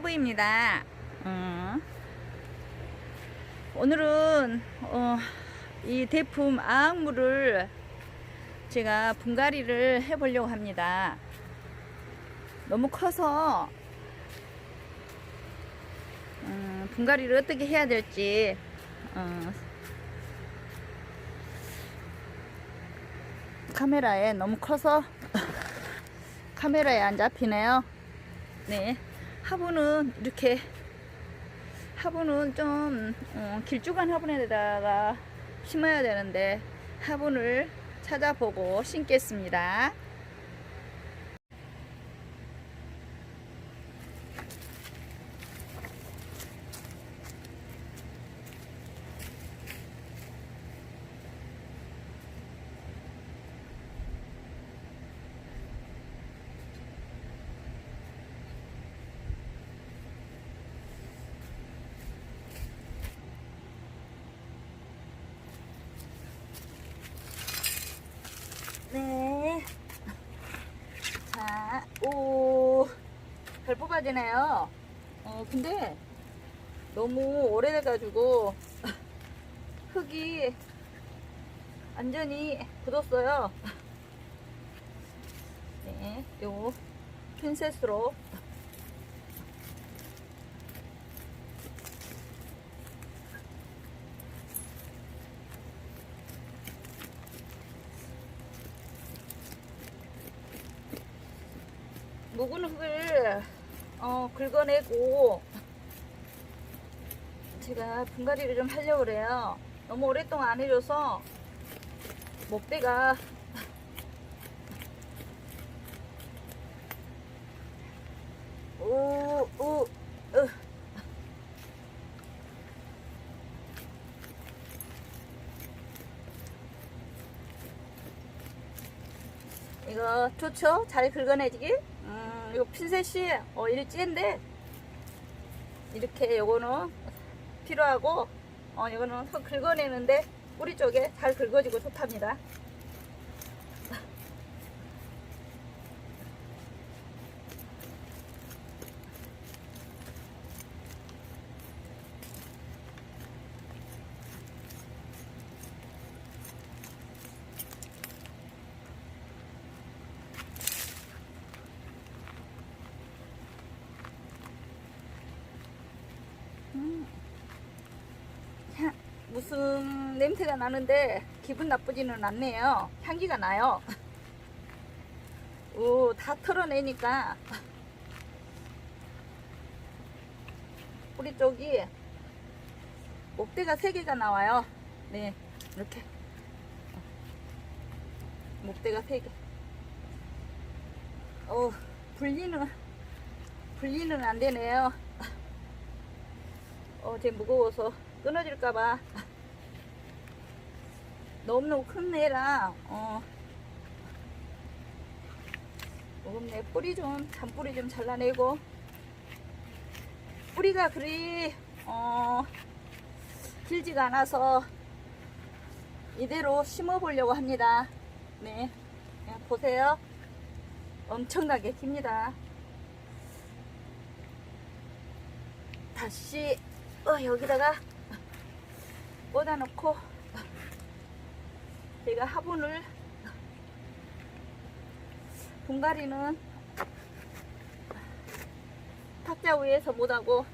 TV입니다. 어. 오늘은 어, 이 대품 아악물을 제가 분갈이를 해보려고 합니다. 너무 커서 음, 분갈이를 어떻게 해야 될지 어, 카메라에 너무 커서 카메라에 안 잡히네요. 네, 화분은 이렇게 화분은 좀 어, 길쭉한 화분에다가 심어야 되는데 화분을 찾아보고 심겠습니다. 네. 자, 오, 잘 뽑아지네요. 어, 근데 너무 오래돼가지고 흙이 완전히 굳었어요. 네, 요 핀셋으로 묵은 흙을 어, 긁어내고 제가 분갈이를 좀 하려고 그래요. 너무 오랫동안 안 해줘서 목대가 오, 오, 으. 이거 좋죠? 잘 긁어내지기? 음, 이거 핀셋이 어, 일지인데 이렇게 요거는 필요하고 어, 이거는 흙 긁어내는데 뿌리 쪽에 잘 긁어지고 좋답니다. 향- 무슨 냄새가 나는데 기분 나쁘지는 않네요. 향기가 나요. 오, 다 털어내니까 뿌리 쪽이 목대가 세 개가 나와요. 네, 이렇게 목대가 세 개. 어, 분리는 분리는 안 되네요. 어, 제 무거워서 끊어질까봐. 너무너무 큰 애라, 어, 무겁네. 뿌리 좀, 잔뿌리 좀 잘라내고. 뿌리가 그리, 어, 길지가 않아서 이대로 심어 보려고 합니다. 네. 보세요. 엄청나게 깁니다. 다시 어, 여기다가 꽂아놓고 제가 화분을 분갈이는 탁자 위에서 못하고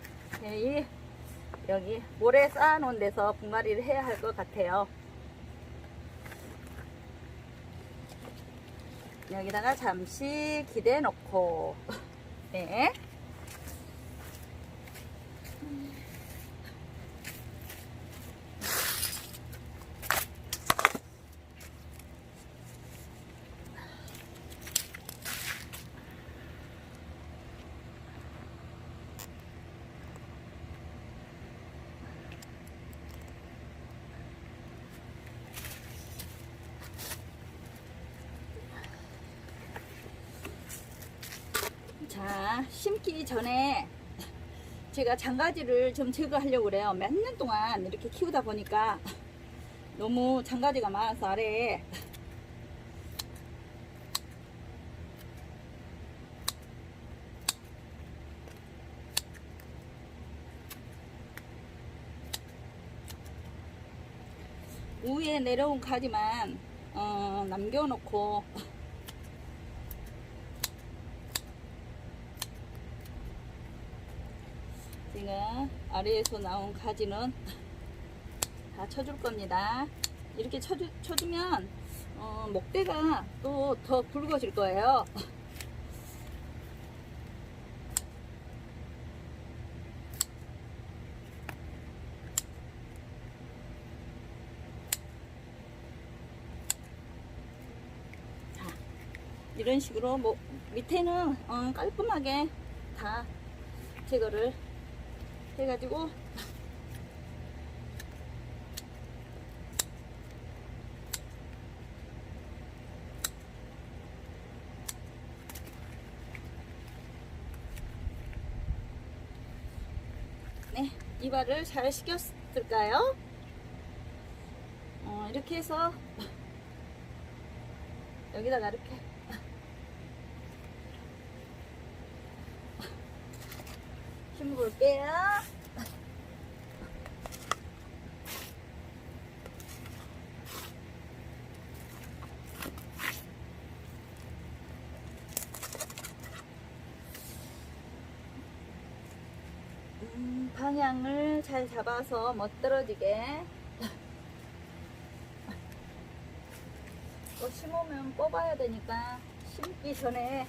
네, 이 여기 모래 쌓아놓은 데서 분갈이를 해야 할 것 같아요. 여기다가 잠시 기대 놓고 네. 자 심기 전에 제가 장가지를 좀 제거하려고 그래요. 몇 년 동안 이렇게 키우다 보니까 너무 장가지가 많아서 아래에 위에 내려온 가지만 어, 남겨놓고 제가 아래에서 나온 가지는 다 쳐줄 겁니다. 이렇게 쳐주, 쳐주면 어, 목대가 또더 굵어질 거예요. 자, 이런 식으로 뭐 밑에는 어, 깔끔하게 다 제거를 해가지고 네, 이발을 잘 시켰을까요? 어, 이렇게 해서 여기다가 이렇게 심어볼게요. 음, 방향을 잘 잡아서 못 떨어지게 또 심으면 뽑아야 되니까 심기 전에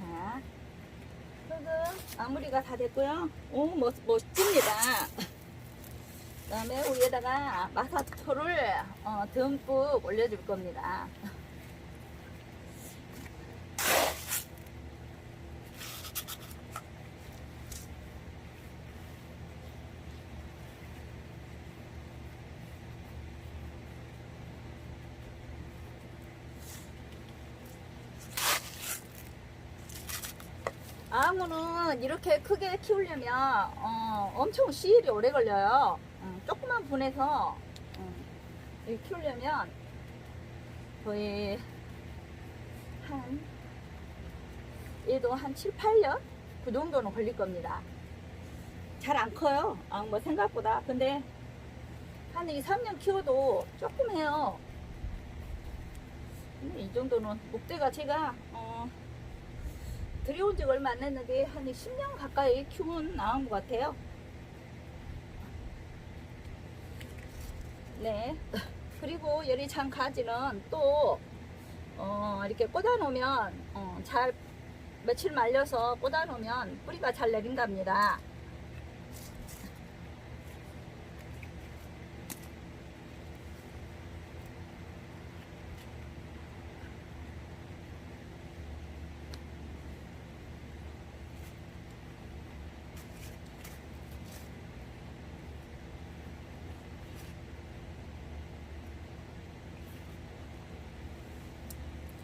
자, 흙은 마무리가 다 됐고요. 오, 멋, 멋집니다. 그 다음에 위에다가 마사토를 어, 듬뿍 올려줄 겁니다. 앙어는 이렇게 크게 키우려면 어, 엄청 시일이 오래 걸려요. 음, 조그만 분에서 음, 키우려면 거의 한 얘도 한 7, 8년 그 정도는 걸릴 겁니다. 잘 안 커요. 아, 뭐 생각보다. 근데 한 2, 3년 키워도 조금 해요. 이 정도는 목대가 제가 어, 들여온 지 얼마 안 됐는데 한 10년 가까이 키운 나온 것 같아요. 네. 그리고 열이찬 가지는 또 어, 이렇게 꽂아 놓으면 어, 잘 며칠 말려서 꽂아 놓으면 뿌리가 잘 내린답니다.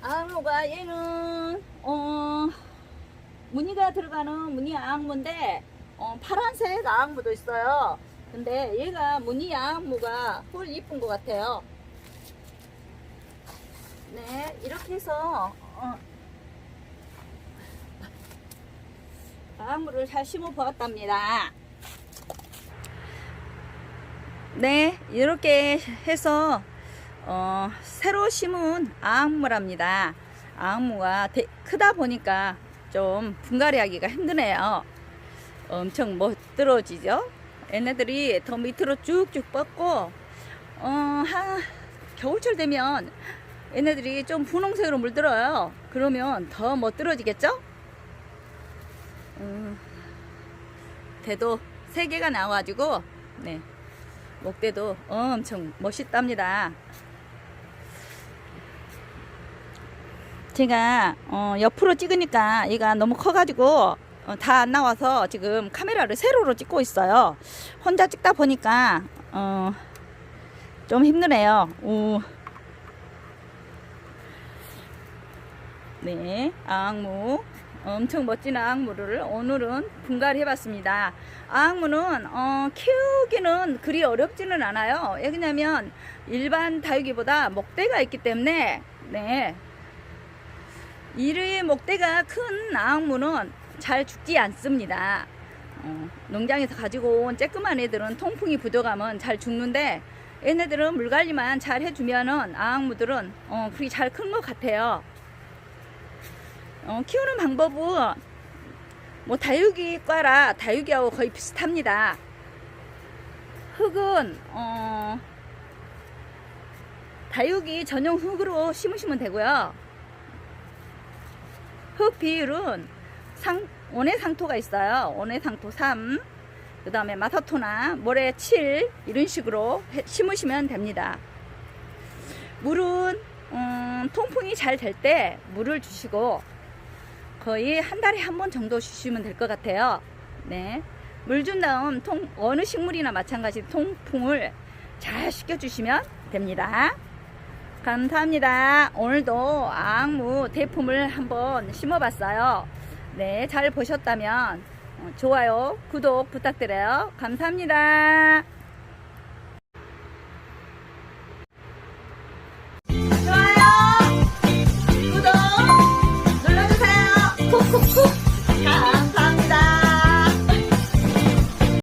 앙무가 얘는 어 무늬가 들어가는 무늬 앙무인데 어, 파란색 앙무도 있어요. 근데 얘가 무늬 앙무가 홀 이쁜 것 같아요. 네 이렇게 해서 어, 앙무를 잘 심어 보았답니다. 네 이렇게 해서 어, 새로 심은 아악무랍니다. 아악무가 대- 크다 보니까 좀 분갈이 하기가 힘드네요. 엄청 멋들어지죠? 얘네들이 더 밑으로 쭉쭉 뻗고, 어, 한, 겨울철 되면 얘네들이 좀 분홍색으로 물들어요. 그러면 더 멋들어지겠죠? 음, 대도 세 개가 나와가지고 네. 목대도 엄청 멋있답니다. 제가 어, 옆으로 찍으니까 얘가 너무 커가지고 어, 다 안 나와서 지금 카메라를 세로로 찍고 있어요. 혼자 찍다 보니까 어, 좀 힘드네요. 오. 네, 아악무 엄청 멋진 아악무를 오늘은 분갈이 해봤습니다. 아악무는 어, 키우기는 그리 어렵지는 않아요. 왜냐면 일반 다육이보다 목대가 있기 때문에 네, 이르의 목대가 큰 아악무는 잘 죽지 않습니다. 어, 농장에서 가지고 온 쬐끄만 애들은 통풍이 부족하면 잘 죽는데 얘네들은 물 관리만 잘 해주면은 아악무들은 어, 그렇게 잘큰 것 같아요. 어, 키우는 방법은 뭐 다육이과라 다육이하고 거의 비슷합니다. 흙은 어, 다육이 전용 흙으로 심으시면 되고요. 흙 비율은 상, 원예 상토가 있어요. 원예 상토 3, 그 다음에 마사토나 모래 7 이런 식으로 해- 심으시면 됩니다. 물은 음, 통풍이 잘 될 때 물을 주시고 거의 한 달에 한 번 정도 주시면 될 것 같아요. 네. 물 준 다음 통, 어느 식물이나 마찬가지 통풍을 잘 시켜주시면 됩니다. 감사합니다. 오늘도 악무 대품을 한번 심어봤어요. 네, 잘 보셨다면 어, 좋아요, 구독 부탁드려요. 감사합니다. 좋아요, 구독 눌러주세요. 콕콕콕.